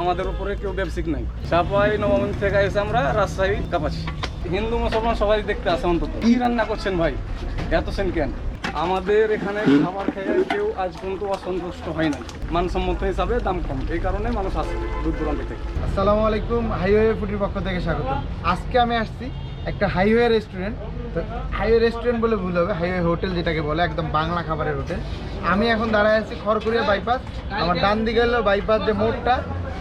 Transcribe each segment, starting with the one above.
আমাদের উপরে কেউ ব্যবসায়িক নাই। চাপাই নবমী থেকে এসে আমরা রাজশাহী কাপাচ্ছি হিন্দু, মুসলমান সবাই দেখতে আসে অন্তত। কি রান্না করছেন ভাই? এত সেন কেন? আমাদের এখানে খাবার খেয়ে কেউ আজ পর্যন্ত অসন্তুষ্ট হয় নাই। মানসম্মত হিসাবে দাম কম। এই কারণে মানুষ আসে দূর দূরান্ত থেকে। আসসালামু আলাইকুম, হাইওয়ে ফুডির পক্ষ থেকে স্বাগত আজকে আমি আসছি একটা হাইওয়ে রেস্টুরেন্ট। তো হাইওয়ে রেস্টুরেন্ট বলে ভুল হবে, হাইওয়ে হোটেল যেটাকে বলে, একদম বাংলা খাবারের হোটেল। আমি এখন দাঁড়ায় আছি খড়কুড়িয়া বাইপাস। আমার ডান দিকে হলো বাইপাস যে মোড়টা।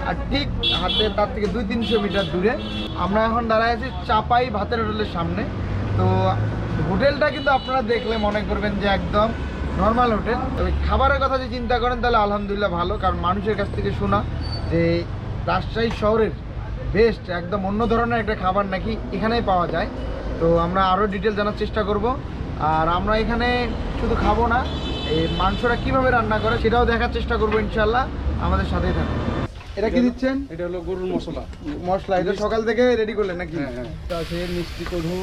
আর ঠিক হাতে তার থেকে দুই তিনশো মিটার দূরে। আমরা এখন দাঁড়ায় আছি চাপাই ভাতের হোটেলের সামনে। তো হোটেলটা কিন্তু আপনারা দেখলে মনে করবেন যে একদম নর্মাল হোটেল। তবে খাবারের কথা যদি চিন্তা করেন, তাহলে আলহামদুলিল্লাহ ভালো, কারণ মানুষের কাছ থেকে শোনা যে রাজশাহী শহরের বেস্ট একদম অন্য ধরনের একটা খাবার নাকি এখানেই পাওয়া যায়। তো আমরা আরও ডিটেল জানার চেষ্টা করব। আর আমরা এখানে শুধু খাব না, এই মাংসটা কীভাবে রান্না করে সেটাও দেখার চেষ্টা করব ইনশাল্লাহ আমাদের সাথেই থাকুন। এটা কি দিচ্ছেন? এটা হলো গরুর মশলা। মশলা এটা সকাল থেকে রেডি করলেন নাকি? হ্যাঁ হ্যাঁ। আছে মিষ্টি কধু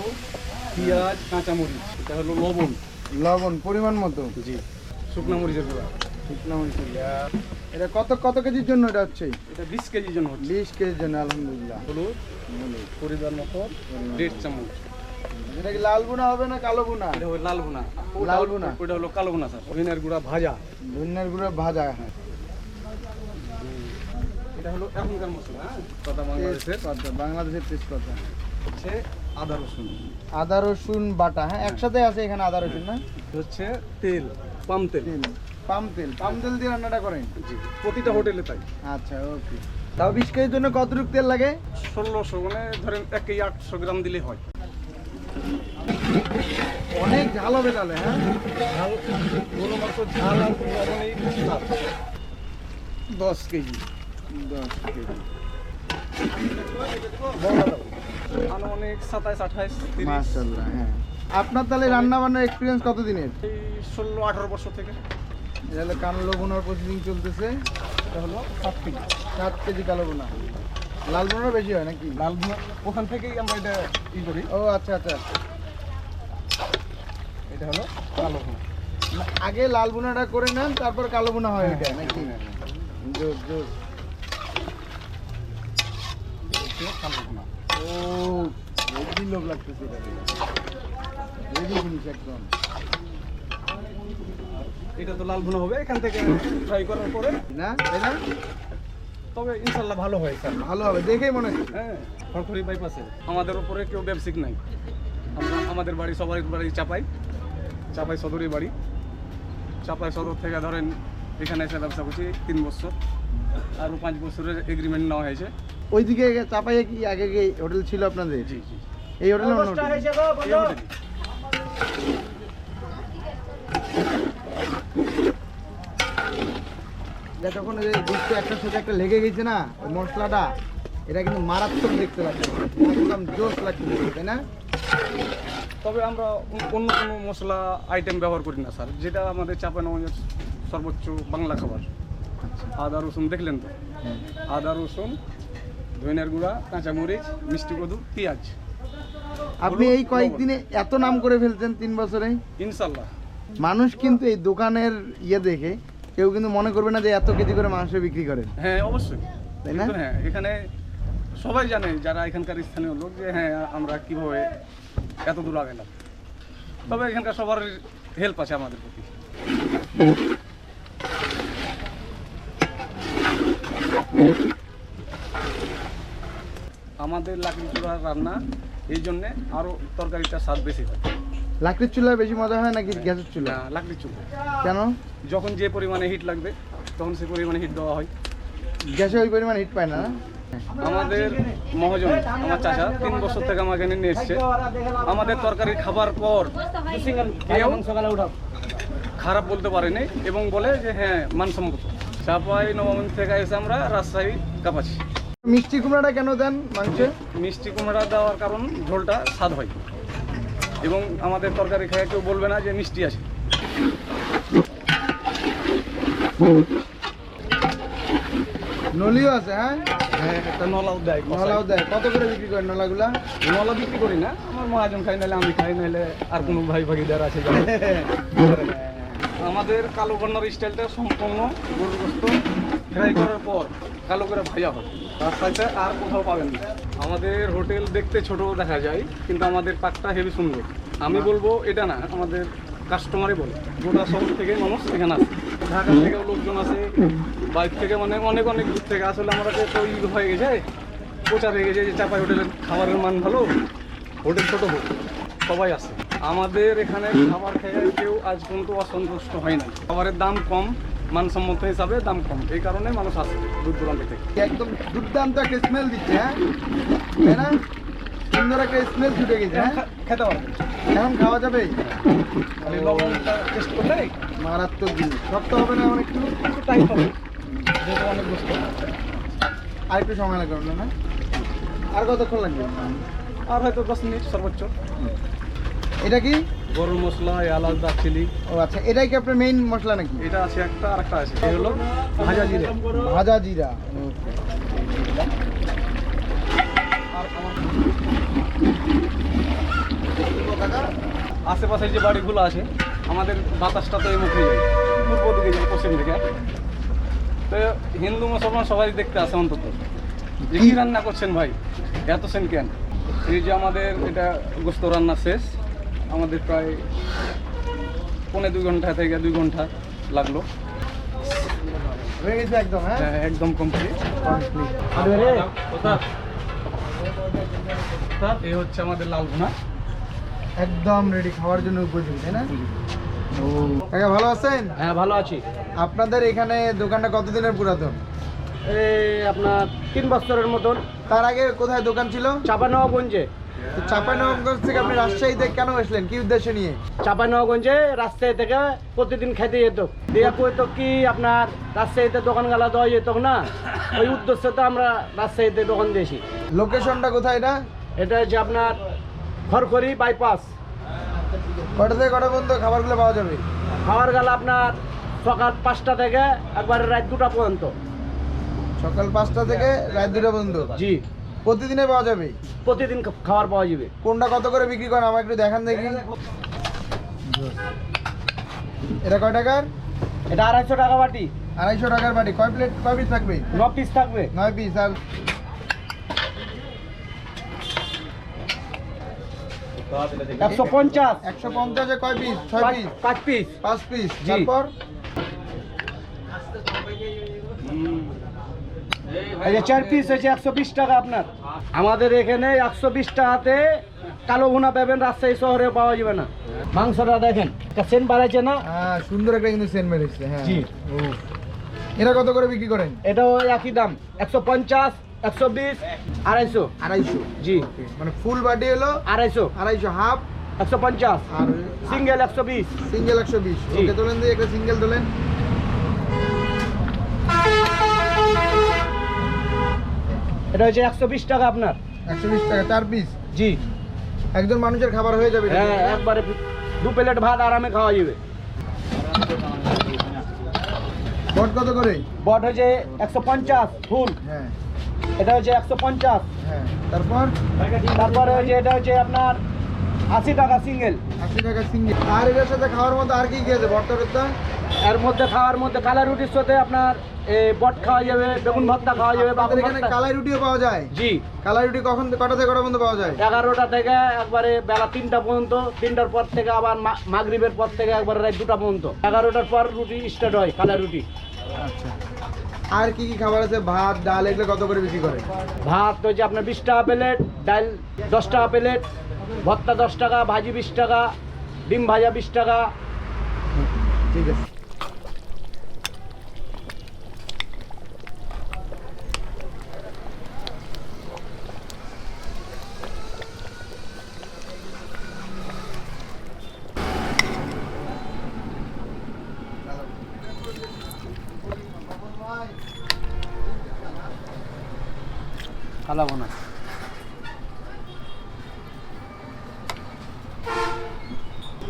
পেঁয়াজ কাঁচামরিচ এটা হলো লবণ। লবণ পরিমাণ মতো? জি। শুকনা মরিচের গুঁড়া। শুকনো মরিচ এটা কত কত কেজির জন্য এটা হচ্ছে? এটা বিশ কেজির জন্য বিশ কেজির জন্য আলহামদুলিল্লাহ। হলুদ পরিবার মতো দেড় চামচ। এটা কি লাল বুনা হবে না কালো বুনা এটা লাল ভুনা। লাল ভুনা। ওটা হলো কালো ভুনা স্যার। হরিণের গুঁড়া ভাজা। ধনিয়ার গুঁড়ো ভাজা হ্যাঁ। এটা হলো এখনকার মশলা হ্যাঁ? কথা বাংলাদেশের? তেজপাতা বাংলাদেশের তেজপাতা। হচ্ছে আদা রসুন। আদা রসুন বাটা হ্যাঁ? একসাথে আছে এখানে আদা রসুন না? হচ্ছে তেল পাম তেল। পাম তেল। পাম তেল দিয়ে রান্নাটা করেন? জি প্রতিটা হোটেলে তাই। আচ্ছা ওকে। তাও বিশ কেজির জন্য কতটুকু তেল লাগে? ষোলোশো মানে ধরেন এক কেজি আটশো গ্রাম দিলে হয়। অনেক ঝাল হবে তাহলে হ্যাঁ? ঝাল গরু মাংস ঝাল আর দশ কেজি। আনুমানিক সাতাইশ আঠাইশ তিরিশ। মাশাল্লাহ হ্যাঁ। আপনার তাহলে রান্না বান্নার এক্সপিরিয়েন্স কতদিনের? এই ষোলো আঠারো বছর থেকে। এটা হলো কালো বোনার প্রসেসিং চলতেছে। এটা হলো সাত কেজি। সাত কেজি কালো বোনা লাল বোনার বেশি হয় নাকি? লাল ওখান থেকেই আমরা এটা ই করি। ও আচ্ছা আচ্ছা। এটা হলো কালো ভুনা। না, আগে লাল বোনাটা করে নেন তারপর কালো বোনা হয় এটা নাকি? জোস জোস ও হেভি লোভ লাগতেছে এটা হেভি জিনিস একদম। এটা তো লাল ভুনা হবে এখান থেকে ফ্রাই করার পরে। না? তাই না? তবে ইনশাল্লাহ ভালো হয় স্যার। ভালো হবে দেখেই মনে হচ্ছে। হ্যাঁ খড়খড়ি বাইপাসে আমাদের উপরে কেউ ব্যবসায়িক নাই। আমরা আমাদের বাড়ি সবার বাড়ি চাপাই। চাপাই সদরই বাড়ি। চাপাই সদর থেকে ধরেন এখানে এসে ব্যবসা করছি তিন বছর। আরও পাঁচ বছরের এগ্রিমেন্ট নেওয়া হয়েছে। ওইদিকে চাপাইয়ে কি আগে হোটেল ছিল আপনাদের? জি জি। এই হোটেলে যখন দুধটা একটার সাথে একটা লেগে গেছে না ওই মশলাটা এটা কিন্তু মারাত্মক দেখতে লাগছে। একদম জোশ লাগছে তাই না? তবে আমরা অন্য কোনো মশলা আইটেম ব্যবহার করি না স্যার। যেটা আমাদের চাপানগঞ্জের সর্বোচ্চ বাংলা খাবার। আদা রসুন দেখলেন তো? আদা রসুন ধনিয়ার গুঁড়া কাঁচামরিচ মিষ্টি কদু পেঁয়াজ। আপনি এই কয়েকদিনে এত নাম করে ফেলছেন তিন বছরে ইনশাল্লাহ। মানুষ কিন্তু এই দোকানের ইয়ে দেখে কেউ কিন্তু মনে করবে না যে এত কেজি করে মাংস বিক্রি করেন হ্যাঁ অবশ্যই। তাই না? হ্যাঁ এখানে সবাই জানে যারা এখানকার স্থানীয় লোক যে হ্যাঁ আমরা কীভাবে এত দূর আগেলাম তবে এখানকার সবার হেল্প আছে আমাদের প্রতি। আমাদের লাকড়ি চূড়ার রান্না এই জন্যে আরও তরকারিটা স্বাদ বেশি হয়। লাকড়ির চুলায় বেশি মজা হয় নাকি গ্যাসের চুলা? লাকড়ির চুলা কেন? যখন যে পরিমাণে হিট লাগবে তখন সে পরিমাণে হিট দেওয়া হয়। গ্যাসে ওই পরিমাণে হিট পায় না? আমাদের মহাজন আমার চাচা তিন বছর থেকে আমাকে নিয়ে এসছে। আমাদের তরকারি খাবার পর কেউ খারাপ বলতে পারেনি এবং বলে যে হ্যাঁ মানসম্মত। চাপাই নবমী থেকে এসে আমরা রাজশাহী কাপাচ্ছি মিষ্টি কুমড়াটা কেন দেন মাংসে? মিষ্টি কুমড়া দেওয়ার কারণ ঝোলটা স্বাদ হয়। এবং আমাদের তরকারি খেয়ে কেউ বলবে না যে মিষ্টি আছে। নলিও আছে হ্যাঁ? হ্যাঁ একটা নলাও দেয় নলাও দেয়। কত করে বিক্রি করেন নলাগুলা? নলা বিক্রি করি না আমার মহাজন খাই নাহলে আমি খাই নাহলে আর কোনো ভাই ভাগিদার আছে আমাদের কালো কর্নার স্টাইলটা সম্পূর্ণ গরুগ্রস্ত ফ্রাই করার পর কালো করে ভাজা হয় তার সাথে আর কোথাও পাবেন না। আমাদের হোটেল দেখতে ছোট দেখা যায় কিন্তু আমাদের পাকটা হেভি সুন্দর। আমি বলব এটা না আমাদের কাস্টমারই বলে। গোটা শহর থেকে মানুষ এখানে আসে। ঢাকা থেকেও লোকজন আসে বাইরে থেকে মানে অনেক অনেক দূর থেকে আসলে আমরা তো ই হয়ে গেছে প্রচার হয়ে গেছে যে চাপাই হোটেলের খাবারের মান ভালো। হোটেল ছোটো হোক সবাই আসে। আমাদের এখানে খাবার খেয়ে কেউ আজ পর্যন্ত অসন্তুষ্ট হয় না খাবারের দাম কম মানসম্মত হিসাবে দাম কম। এই কারণে মানুষ আসে দূর দূরান্ত থেকে। একদম দুর্দান্ত একটা স্মেল দিচ্ছে হ্যাঁ? তাই না? সুন্দর একটা স্মেল ছুটে গেছে হ্যাঁ? খেতে পারবে এখন খাওয়া যাবে? লবণটা টেস্ট করলে মারাত্মক জিনিস। শক্ত হবে না অনেক একটু? একটু টাইট হবে। যেহেতু অনেক বুঝতে আর একটু সময় লাগবে না? আর কতক্ষণ লাগবে? আর হয়তো দশ মিনিট সর্বোচ্চ। এটা কি? গরম মশলা এলাচ দারচিনি। ও আচ্ছা এটাই কি আপনার মেইন মশলা নাকি? এটা আছে একটা আর একটা আছে এই হলো ভাজা জিরে। ভাজা জিরা আর আমার আশেপাশের যে বাড়িগুলো আছে আমাদের বাতাসটা তো এই মুখে যায় পূর্ব দিকে যায় পশ্চিম দিকে। তো হিন্দু মুসলমান সবাই দেখতে আসে অন্তত। কী রান্না করছেন ভাই? এত সেন কেন? এই যে আমাদের এটা গোস্ত রান্না শেষ। আমাদের প্রায় পৌনে দুই ঘণ্টা থেকে দুই ঘণ্টা লাগল। হয়ে গেছে একদম হ্যাঁ? হ্যাঁ, একদম কমপ্লিট এই হচ্ছে আমাদের লাল ভুনা। একদম রেডি খাওয়ার জন্য উপযোগী তাই না? ও। কাকা ভালো আছেন? হ্যাঁ ভালো আছি। আপনাদের এখানে দোকানটা কতদিনের পুরাতন? এই আপনার তিন বছরের মতন। তার আগে কোথায় দোকান ছিল? চাপানগঞ্জে তো চাঁপাইনবাবগঞ্জ থেকে আপনি রাজশাহীতে কেন আসলেন? কি উদ্দেশ্য নিয়ে? চাপানগঞ্জে রাজশাহী থেকে প্রতিদিন খেতে যেত। দিয়া কইতো কি আপনার রাজশাহীতে দোকান গালা দেওয়া যেত না? ওই উদ্দেশ্যে তো আমরা রাজশাহীতে দোকান দিয়েছি। লোকেশনটা কোথায় এটা? এটা হচ্ছে আপনার খড়খড়ি বাইপাস কটা থেকে কটা পর্যন্ত খাবারগুলো পাওয়া যাবে? খাওয়ার গালা আপনার সকাল পাঁচটা থেকে একবারে রাত দুটা পর্যন্ত। সকাল পাঁচটা থেকে রাত দুটা পর্যন্ত? জি। প্রতিদিনে পাওয়া যাবে? প্রতিদিন খাবার পাওয়া যাবে। কোনটা কত করে বিক্রি করেন? আমাকে একটু দেখান দেখি। এটা কয় টাকার? এটা আড়াইশো টাকা বাটি। আড়াইশো টাকার বাটি। কয় প্লেট কয় পিস থাকবে? ন পিস থাকবে। নয় পিস আর একশো পঞ্চাশ। একশো পঞ্চাশে কয় পিস ছয় পিস পাঁচ পিস পাঁচ পিস। তারপর? এই যে চার পিস হয়েছে একশো বিশ টাকা আপনার। আমাদের এখানে একশো বিশ টাকাতে কালো ভুনা পাবেন রাজশাহী শহরে পাওয়া যাবে না। মাংসটা দেখেন সেন বাড়াইছে না? হ্যাঁ সুন্দর একটা কিন্তু সেন্ট মেরেছে হ্যাঁ। জি। এটা কত করে বিক্রি করেন? এটাও একই দাম একশো পঞ্চাশ একশো বিশ আড়াইশো। আড়াইশো। জি। মানে ফুল বাটি হলো আড়াইশো। আড়াইশো হাফ। একশো পঞ্চাশ। আর সিঙ্গেল একশো বিশ। সিঙ্গেল একশো বিশ। ওকে তোলেন দিয়ে একটা সিঙ্গেল তোলেন। এটা হচ্ছে একশো বিশ টাকা আপনার। একশো বিশ টাকা চার পিস জি। একজন মানুষের খাবার হয়ে যাবে হ্যাঁ একবারে দু প্লেট ভাত আরামে খাওয়া যাবে। বট কত করে? বট হচ্ছে একশো পঞ্চাশ ফুল। হ্যাঁ। এটা হচ্ছে একশো পঞ্চাশ। হ্যাঁ তারপর? তারপরে হচ্ছে এটা হচ্ছে আপনার আশি টাকা সিঙ্গেল। আশি টাকা সিঙ্গেল। আর এটার সাথে খাওয়ার মতো আর কি কি আছে? ভর্তা টর্তা এর মধ্যে খাওয়ার মধ্যে কালা রুটির সাথে আপনার এই বট খাওয়া যাবে বেগুন ভর্তা খাওয়া যাবে আপনাদের এখানে কালাই রুটিও পাওয়া যায়? জি। কালাই রুটি কখন কটা থেকে কটা পর্যন্ত পাওয়া যায়? এগারোটা থেকে একবারে বেলা তিনটা পর্যন্ত তিনটার পর থেকে আবার মাগরিবের পর থেকে একবারে রাত দুটা পর্যন্ত। এগারোটার পর রুটি স্টার্ট হয় কালা রুটি। আচ্ছা। আর কি কি খাবার আছে? ভাত ডাল এগুলো কত করে বিক্রি করে? ভাত হচ্ছে আপনার বিশ টাকা প্লেট ডাল দশ টাকা প্লেট ভর্তা দশ টাকা ভাজি বিশ টাকা ডিম ভাজা বিশ টাকা। ঠিক আছে। খালাবো না।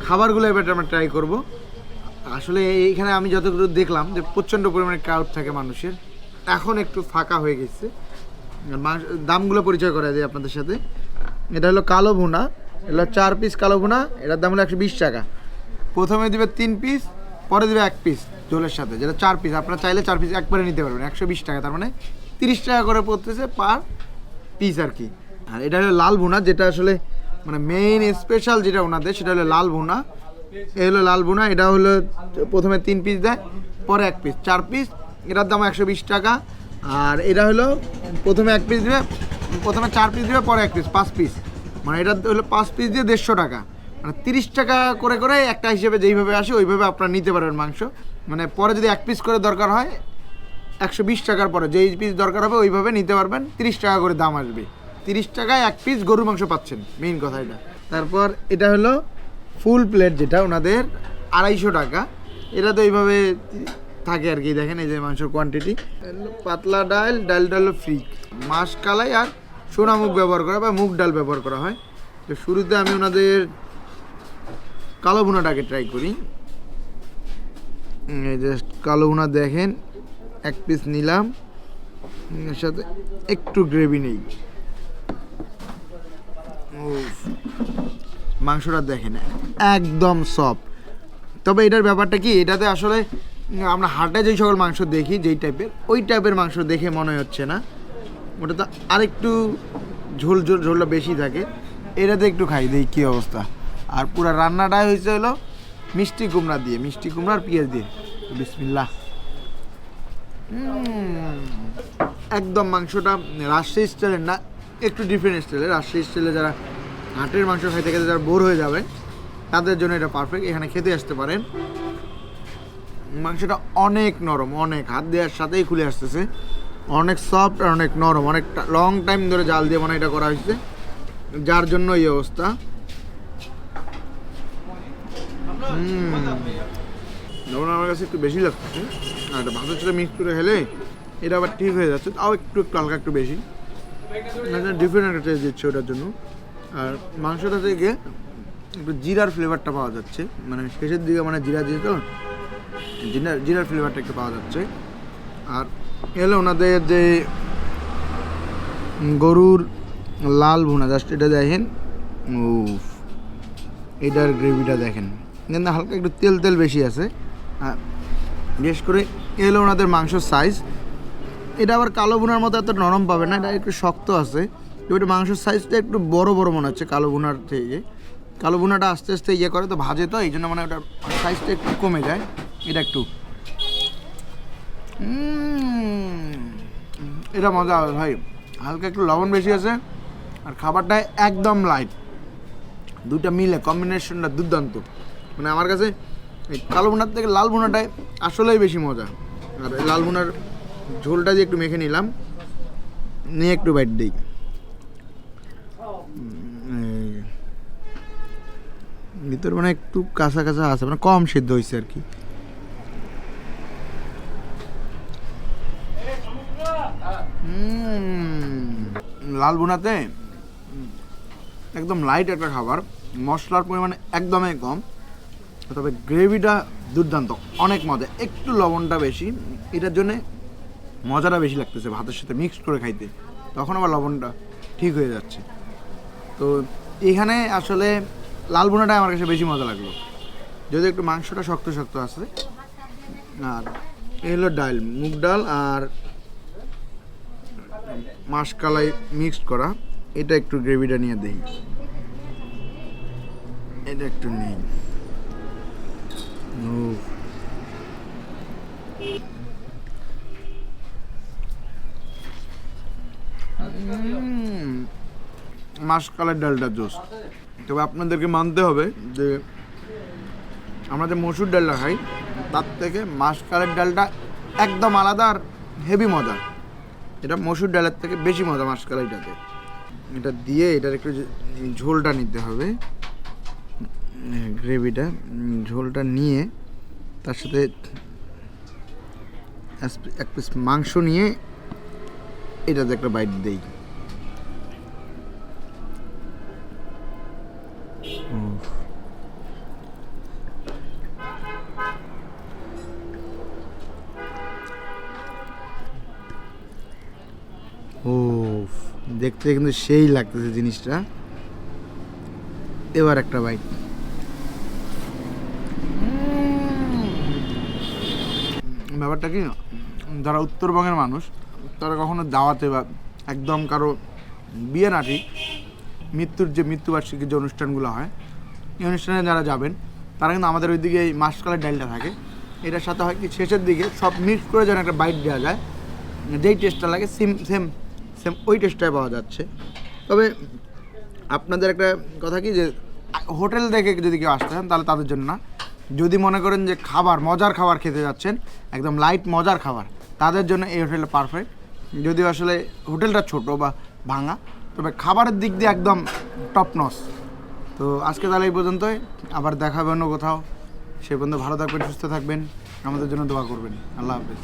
খাবারগুলো এবার আমরা ট্রাই করব। আসলে এইখানে আমি যতটুকু দেখলাম যে প্রচণ্ড পরিমাণে ক্রাউড থাকে মানুষের। এখন একটু ফাঁকা হয়ে গেছে। দামগুলো পরিচয় করা যায় আপনাদের সাথে। এটা হলো কালো ভুনা। এটা হলো চার পিস কালো ভুনা। এটার দাম হলো একশো বিশ টাকা। প্রথমে দিবে তিন পিস পরে দিবে এক পিস ঝোলের সাথে। যেটা চার পিস আপনারা চাইলে চার পিস একবারে নিতে পারবেন। একশো বিশ টাকা, তার মানে তিরিশ টাকা করে পড়তেছে পার পিস আর কি। আর এটা হলো লাল ভুনা, যেটা আসলে মানে মেইন স্পেশাল যেটা ওনাদের, সেটা হলো লাল ভুনা। এ হলো লাল ভুনা, এটা হলো প্রথমে তিন পিস দেয়, পরে এক পিস চার পিস এটার দাম একশো বিশ টাকা। আর এটা হলো প্রথমে এক পিস দিবে, প্রথমে চার পিস দিবে, পরে এক পিস পাঁচ পিস মানে এটা হলো পাঁচ পিস দিয়ে দেড়শো টাকা। মানে তিরিশ টাকা করে করে একটা হিসেবে যেইভাবে আসে, ওইভাবে আপনারা নিতে পারবেন মাংস। মানে পরে যদি এক পিস করে দরকার হয় একশো বিশ টাকার পরে, যেই পিস দরকার হবে ওইভাবে নিতে পারবেন। তিরিশ টাকা করে দাম আসবে। তিরিশ টাকায় এক পিস গরুর মাংস পাচ্ছেন মেইন কথা এটা। তারপর এটা হলো ফুল প্লেট যেটা, ওনাদের আড়াইশো টাকা। এটা তো এইভাবে থাকে আর কি, দেখেন এই যে মাংসের কোয়ান্টিটি পাতলা ডাল ডাল হলো ফ্রি মাস কালাই আর সোনা মুগ ব্যবহার করা বা মুগ ডাল ব্যবহার করা হয়। তো শুরুতে আমি ওনাদের কালো ভুনাটাকে ট্রাই করি। এই যে কালো ভুনা দেখেন। এক পিস নিলাম। এর সাথে একটু গ্রেভি নেই। মাংসটা দেখেন একদম সফট তবে এটার ব্যাপারটা কি এটাতে আসলে আমরা হাটে যেই সকল মাংস দেখি যেই টাইপের ওই টাইপের মাংস দেখে মনে হচ্ছে না। ওটা তো আরেকটু ঝোল ঝোল ঝোলটা বেশি থাকে। এটাতে একটু খাই দিই কী অবস্থা। আর পুরো রান্নাটাই হয়েছে হলো মিষ্টি কুমড়া দিয়ে মিষ্টি কুমড়া আর পেঁয়াজ দিয়ে। বিসমিল্লাহ। উম, একদম মাংসটা রাজশাহী স্টাইলের না, একটু ডিফারেন্ট স্টাইলের। রাজশাহী স্টাইলে যারা হাটের মাংস খাইতে খেতে যারা বোর হয়ে যাবে, তাদের জন্য এটা পারফেক্ট এখানে খেতে আসতে পারেন। মাংসটা অনেক নরম, অনেক। হাত দেওয়ার সাথেই খুলে আসতেছে। অনেক সফট আর অনেক নরম। অনেক লং টাইম ধরে জাল দিয়ে মানে এটা করা হয়েছে। যার জন্য এই অবস্থা। লবণ আমার কাছে একটু বেশি লাগছে। আর এটা ভাতের সাথে মিক্স করে হেলে এটা আবার ঠিক হয়ে যাচ্ছে। তাও একটু একটু হালকা, একটু বেশি। ডিফারেন্ট একটা টেস্ট দিচ্ছে ওটার জন্য। আর মাংসটা থেকে একটু জিরার ফ্লেভারটা পাওয়া যাচ্ছে। মানে শেষের দিকে মানে জিরা দিয়ে তো জিরার জিরার ফ্লেভারটা একটু পাওয়া যাচ্ছে। আর এলো ওনাদের যে গরুর লাল ভুনা জাস্ট এটা দেখেন। উফ, এটার গ্রেভিটা দেখেন। কিন্তু হালকা একটু তেল তেল বেশি আছে। বিশেষ করে এলো ওনাদের মাংসর সাইজ এটা আবার কালো ভুনার মতো এত নরম পাবে না, এটা একটু শক্ত আছে। এটা মাংসের সাইজটা একটু বড় বড় মনে হচ্ছে কালো ভুনার থেকে। কালো ভুনাটা আস্তে আস্তে ইয়ে করে তো ভাজে তো, এই জন্য মানে ওটার সাইজটা একটু কমে যায়। এটা একটু। এটা মজা হবে ভাই। হালকা একটু লবণ বেশি আছে, আর খাবারটা একদম লাইট দুটা মিলে কম্বিনেশনটা দুর্দান্ত। মানে আমার কাছে কালো ভুনার থেকে লাল ভুনাটাই আসলেই বেশি মজা। আর লাল ভুনার ঝোলটা দিয়ে একটু মেখে নিলাম, নিয়ে একটু বাইট দিই। যে। ভিতর মানে একটু কাঁচা কাঁচা আছে মানে কম সিদ্ধ হয়েছে আর কি। লাল বোনাতে একদম লাইট একটা খাবার, মশলার পরিমাণ একদমই কম। তবে গ্রেভিটা দুর্দান্ত, অনেক মজা। একটু লবণটা বেশি, এটার জন্যে মজাটা বেশি লাগতেছে ভাতের সাথে মিক্স করে খাইতে। তখন আবার লবণটা ঠিক হয়ে যাচ্ছে। তো এখানে আসলে লাল বোনাটা আমার কাছে বেশি মজা লাগল। যদি একটু মাংসটা শক্ত শক্ত আছে, আর এই হলো ডাল, মুগ ডাল আর মাসকালাই মিক্সড করা, এটা একটু গ্রেভিটা নিয়ে দেই। এটা একটু নেই। উম, মাসকালের ডালটা জোস। তবে আপনাদেরকে মানতে হবে যে আমরা যে মসুর ডালটা খাই তার থেকে মাসকালের ডালটা একদম আলাদা আর হেভি মজা। এটা মসুর ডালের থেকে বেশি মজা মাসকালাইটাতে এটা দিয়ে এটার একটু ঝোলটা নিতে হবে। গ্রেভিটা ঝোলটা নিয়ে তার সাথে এক- পিস মাংস নিয়ে এটাতে একটা বাইট দেই। ও দেখতে কিন্তু সেই লাগতেছে জিনিসটা। এবার একটা বাইক ব্যাপারটা কি? যারা উত্তরবঙ্গের মানুষ, তারা কখনো দাওয়াতে বা একদম কারও বিয়ে না ঠিক, মৃত্যুর যে মৃত্যুবার্ষিকীর যে অনুষ্ঠানগুলো হয়, এই অনুষ্ঠানে যারা যাবেন, তারা কিন্তু আমাদের ওইদিকে এই মাসকালের ডালটা থাকে। এটার সাথে হয় কি, শেষের দিকে সব মিক্স করে যেন একটা বাইট দেওয়া যায়। যেই টেস্টটা লাগে সেম সেম সেম ওই টেস্টটাই পাওয়া যাচ্ছে। তবে আপনাদের একটা কথা কি যে, হোটেল দেখে যদি কেউ আসতে চান, তাহলে তাদের জন্য না। যদি মনে করেন যে খাবার, মজার খাবার খেতে যাচ্ছেন, একদম লাইট মজার খাবার, তাদের জন্য এই হোটেলটা পারফেক্ট যদি আসলে হোটেলটা ছোট বা ভাঙা, তবে খাবারের দিক দিয়ে একদম টপ নস তো আজকে তাহলে এই পর্যন্তই। আবার দেখা হবে অন্য কোথাও। সে পর্যন্ত ভালো থাকবেন, সুস্থ থাকবেন। আমাদের জন্য দোয়া করবেন। আল্লাহ হাফিজ।